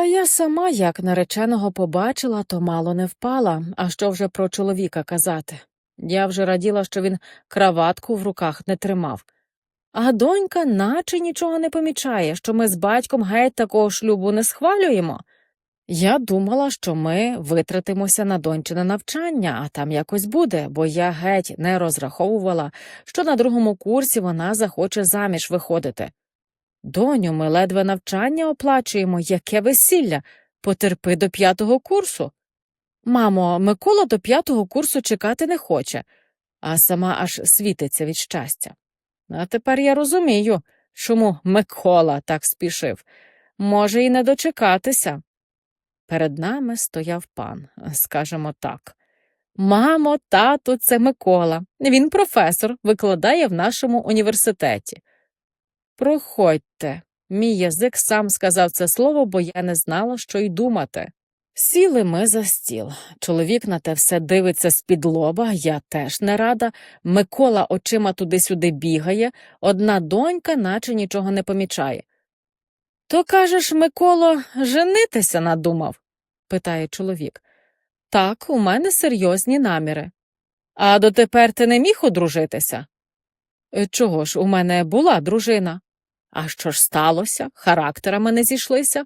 Та я сама, як нареченого побачила, то мало не впала, а що вже про чоловіка казати. Я вже раділа, що він краватку в руках не тримав. А донька наче нічого не помічає, що ми з батьком геть такого шлюбу не схвалюємо. Я думала, що ми витратимося на дончине навчання, а там якось буде, бо я геть не розраховувала, що на другому курсі вона захоче заміж виходити. Доню, ми ледве навчання оплачуємо, яке весілля, потерпи до п'ятого курсу. Мамо, Микола до п'ятого курсу чекати не хоче, а сама аж світиться від щастя. А тепер я розумію, чому Микола так спішив. Може, і не дочекатися. Перед нами стояв пан, скажемо так. Мамо, тату, це Микола. Він професор, викладає в нашому університеті. Проходьте. Мій язик сам сказав це слово, бо я не знала, що й думати. Сіли ми за стіл. Чоловік на те все дивиться з-під лоба, я теж не рада. Микола очима туди-сюди бігає, одна донька, наче нічого не помічає. То кажеш, Миколо, женитися надумав? питає чоловік. Так, у мене серйозні наміри. А дотепер ти не міг одружитися? «Е, Чого ж, у мене була дружина. А що ж сталося? Характерами не зійшлися?